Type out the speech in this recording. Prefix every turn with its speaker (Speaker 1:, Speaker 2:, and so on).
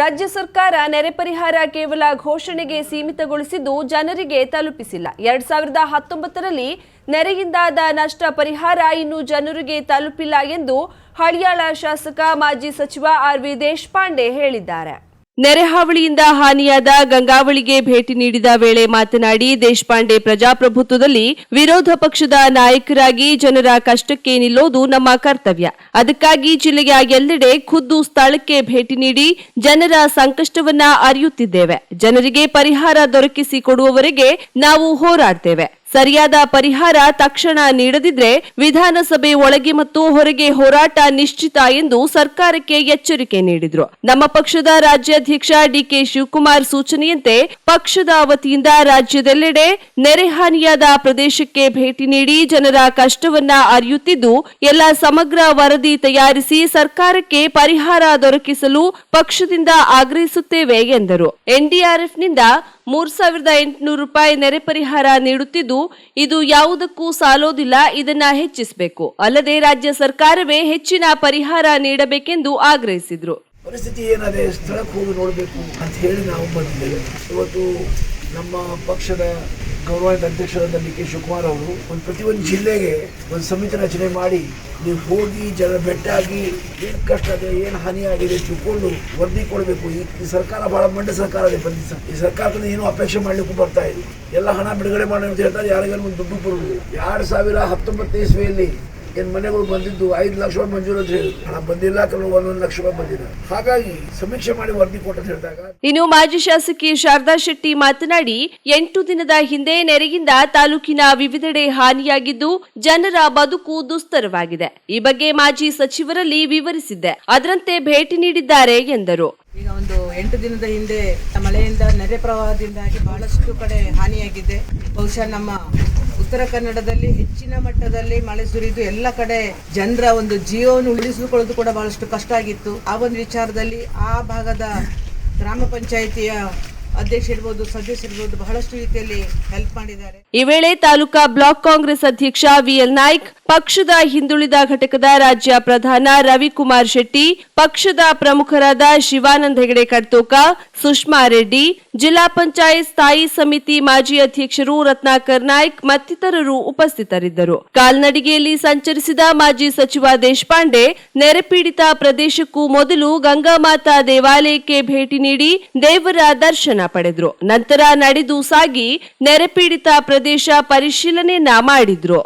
Speaker 1: ರಾಜ್ಯ ಸರ್ಕಾರ ನೆರೆ ಪರಿಹಾರ ಕೇವಲ ಘೋಷಣೆಗೆ ಸೀಮಿತಗೊಳಿಸಿದ್ದು ಜನರಿಗೆ ತಲುಪಿಸಿಲ್ಲ. ಎರಡ್ ಸಾವಿರದ ಹತ್ತೊಂಬತ್ತರಲ್ಲಿ ನೆರೆಯಿಂದಾದ ನಷ್ಟ ಪರಿಹಾರ ಇನ್ನು ಜನರಿಗೆ ತಲುಪಿಲ್ಲ ಎಂದು ಹಳಿಯಾಳ ಶಾಸಕ, ಮಾಜಿ ಸಚಿವ ಆರ್ ವಿ ದೇಶಪಾಂಡೆ ಹೇಳಿದ್ದಾರೆ. ನೆರೆ ಹಾವಳಿಯಿಂದ ಹಾನಿಯಾದ ಗಂಗಾವಳಿಗೆ ಭೇಟಿ ನೀಡಿದ ವೇಳೆ ಮಾತನಾಡಿ ದೇಶಪಾಂಡೆ ಪ್ರಜಾಪ್ರಭುತ್ವದಲ್ಲಿ ವಿರೋಧ ಪಕ್ಷದ ನಾಯಕರಾಗಿ ಜನರ ಕಷ್ಟಕ್ಕೆ ನಿಲ್ಲೋದು ನಮ್ಮ ಕರ್ತವ್ಯ. ಅದಕ್ಕಾಗಿ ಜಿಲ್ಲೆಯ ಎಲ್ಲೆಡೆ ಖುದ್ದು ಸ್ಥಳಕ್ಕೆ ಭೇಟಿ ನೀಡಿ ಜನರ ಸಂಕಷ್ಟವನ್ನ ಅರಿಯುತ್ತಿದ್ದೇವೆ. ಜನರಿಗೆ ಪರಿಹಾರ ದೊರಕಿಸಿ ಕೊಡುವವರೆಗೆ ನಾವು ಹೋರಾಡ್ತೇವೆ. ಸರಿಯಾದ ಪರಿಹಾರ ತಕ್ಷಣ ನೀಡದಿದ್ರೆ ವಿಧಾನಸಭೆ ಒಳಗೆ ಮತ್ತು ಹೊರಗೆ ಹೋರಾಟ ನಿಶ್ಚಿತ ಎಂದು ಸರ್ಕಾರಕ್ಕೆ ಎಚ್ಚರಿಕೆ ನೀಡಿದ್ರು. ನಮ್ಮ ಪಕ್ಷದ ರಾಜ್ಯಾಧ್ಯಕ್ಷ ಡಿಕೆ ಶಿವಕುಮಾರ್ ಸೂಚನೆಯಂತೆ ಪಕ್ಷದ ವತಿಯಿಂದ ರಾಜ್ಯದೆಲ್ಲೆಡೆ ನೆರೆಹಾನಿಯಾದ ಪ್ರದೇಶಕ್ಕೆ ಭೇಟಿ ನೀಡಿ ಜನರ ಕಷ್ಟವನ್ನ ಅರಿಯುತ್ತಿದ್ದು, ಎಲ್ಲ ಸಮಗ್ರ ವರದಿ ತಯಾರಿಸಿ ಸರ್ಕಾರಕ್ಕೆ ಪರಿಹಾರ ದೊರಕಿಸಲು ಪಕ್ಷದಿಂದ ಆಗ್ರಹಿಸುತ್ತೇವೆ ಎಂದರು. ಎನ್ಡಿಆರ್ಎಫ್ನಿಂದ ಮೂರ್ ಸಾವಿರದ ಎಂಟುನೂರು ರೂಪಾಯಿ ನೆರೆ ಪರಿಹಾರ ನೀಡುತ್ತಿದ್ದು, ಇದು ಯಾವುದಕ್ಕೂ ಸಾಲೋದಿಲ್ಲ, ಇದನ್ನ ಹೆಚ್ಚಿಸಬೇಕು. ಅಲ್ಲದೆ ರಾಜ್ಯ ಸರ್ಕಾರವೇ ಹೆಚ್ಚಿನ ಪರಿಹಾರ ನೀಡಬೇಕೆಂದು ಆಗ್ರಹಿಸಿದ್ರು.
Speaker 2: ಪರಿಸ್ಥಿತಿ ಏನಾದೆ, ಸ್ಥಳಕ್ಕೆ ಹೋಗಿ ನೋಡಬೇಕು ಅಂತ ಹೇಳಿ ನಾವು ಬಂದಿದ್ದೇವೆ. ಇವತ್ತು ನಮ್ಮ ಪಕ್ಷದ ಗೌರವಾನ್ವಿತ ಅಧ್ಯಕ್ಷರಾದ ಡಿ ಕೆ ಶಿವಕುಮಾರ್ ಅವರು ಒಂದು ಪ್ರತಿಯೊಂದು ಜಿಲ್ಲೆಗೆ ಒಂದು ಸಮಿತಿ ರಚನೆ ಮಾಡಿ ನೀವು ಹೋಗಿ ಜನ ಬೆಟ್ಟಾಗಿ ಏನು ಕಷ್ಟ ಇದೆ, ಏನು ಹಾನಿ ಆಗಿದೆ ತಿಳ್ಕೊಂಡು ವರದಿ ಕೊಡಬೇಕು. ಈ ಸರ್ಕಾರ ಬಹಳ ಮಂಡ ಸರ್ಕಾರ ಇದೆ ಪ್ರತಿ ಈ ಸರ್ಕಾರದಿಂದ ಏನೂ ಅಪೇಕ್ಷೆ ಮಾಡ್ಲಿಕ್ಕೂ ಬರ್ತಾ ಇದೆ ಎಲ್ಲ ಹಣ ಬಿಡುಗಡೆ ಮಾಡಿ ಅಂತ ಹೇಳ್ತಾರೆ ಯಾರಿಗಾರು ಒಂದು ದುಡ್ಡು ಬರುವುದು ಎರಡು ಸಾವಿರ ಹತ್ತೊಂಬತ್ತು ಇಸ್ವಿಯಲ್ಲಿ ಏನು ಮನೆಗಳು ಬಂದಿದ್ದು ಐದು ಲಕ್ಷ ರೂಪಾಯಿ ಮಂಜೂರು ಅಂತ ಹೇಳಿ ಹಣ ಬಂದಿಲ್ಲ ಕೆಲವು ಒಂದೊಂದು ಲಕ್ಷ ರೂಪಾಯಿ ಬಂದಿಲ್ಲ ಹಾಗಾಗಿ ಸಮೀಕ್ಷೆ ಮಾಡಿ ವರದಿ ಕೊಟ್ಟಂತ ಹೇಳಿದಾಗ
Speaker 1: ಇನ್ನು ಮಾಜಿ ಶಾಸಕಿ ಶಾರದಾ ಶೆಟ್ಟಿ ಮಾತನಾಡಿ, ಎಂಟು ದಿನದ ಹಿಂದೆ ನೆರೆಯಿಂದ ತಾಲೂಕಿನ ವಿವಿಧೆಡೆ ಹಾನಿಯಾಗಿದ್ದು ಜನರ ಬದುಕು ದುಸ್ತರವಾಗಿದೆ. ಈ ಬಗ್ಗೆ ಮಾಜಿ ಸಚಿವರಲ್ಲಿ ವಿವರಿಸಿದ್ದೆ. ಅದರಂತೆ ಭೇಟಿ ನೀಡಿದ್ದಾರೆ ಎಂದರು.
Speaker 3: ಈಗ ಒಂದು ಎಂಟು ದಿನದ ಹಿಂದೆ ಮಳೆಯಿಂದ, ನೆರೆ ಪ್ರವಾಹದಿಂದಾಗಿ ಬಹಳಷ್ಟು ಕಡೆ ಹಾನಿಯಾಗಿದೆ. ಬಹುಶಃ ನಮ್ಮ ಉತ್ತರ ಕನ್ನಡದಲ್ಲಿ ಹೆಚ್ಚಿನ ಮಟ್ಟದಲ್ಲಿ ಮಳೆ ಸುರಿದು ಎಲ್ಲ ಕಡೆ ಜನರ ಒಂದು ಜೀವವನ್ನು ಉಳಿಸಿಕೊಳ್ಳೋದು ಕೂಡ ಬಹಳಷ್ಟು ಕಷ್ಟ ಆಗಿತ್ತು. ಆ ಒಂದು ವಿಚಾರದಲ್ಲಿ ಆ ಭಾಗದ ಗ್ರಾಮ ಪಂಚಾಯಿತಿಯ ಅಧ್ಯಕ್ಷ ಇರ್ಬೋದು, ಸದಸ್ಯ ಇರ್ಬೋದು ಬಹಳಷ್ಟು ರೀತಿಯಲ್ಲಿ ಹೆಲ್ಪ್ ಮಾಡಿದ್ದಾರೆ.
Speaker 1: ಈ ವೇಳೆ ತಾಲೂಕಾ ಬ್ಲಾಕ್ ಕಾಂಗ್ರೆಸ್ ಅಧ್ಯಕ್ಷ ವಿಎಲ್ ನಾಯ್ಕ್ ಪಕ್ಷದ ಹಿಂದುಳಿದ ಘಟಕದ ರಾಜ್ಯ ಪ್ರಧಾನ ರವಿಕುಮಾರ್ ಶೆಟ್ಟಿ, ಪಕ್ಷದ ಪ್ರಮುಖರಾದ ಶಿವಾನಂದ ಹೆಗಡೆ ಕಡ್ತೋಕ, ಸುಷ್ಮಾ ರೆಡ್ಡಿ, ಜಿಲ್ಲಾ ಪಂಚಾಯತ್ ಸ್ಥಾಯಿ ಸಮಿತಿ ಮಾಜಿ ಅಧ್ಯಕ್ಷರು ರತ್ನಾಕರ್ ನಾಯ್ಕ್ ಮತ್ತಿತರರು ಉಪಸ್ಥಿತರಿದ್ದರು. ಕಾಲ್ನಡಿಗೆಯಲ್ಲಿ ಸಂಚರಿಸಿದ ಮಾಜಿ ಸಚಿವ ದೇಶಪಾಂಡೆ, ನೆರೆಪೀಡಿತ ಪ್ರದೇಶಕ್ಕೂ ಮೊದಲು ಗಂಗಾಮಾತಾ ದೇವಾಲಯಕ್ಕೆ ಭೇಟಿ ನೀಡಿ ದೇವರ ದರ್ಶನ ಪಡೆದ್ರು. ನಂತರ ನಡೆದು ಸಾಗಿ ನೆರೆಪೀಡಿತ ಪ್ರದೇಶ ಪರಿಶೀಲನೆಯನ್ನ ಮಾಡಿದ್ರು.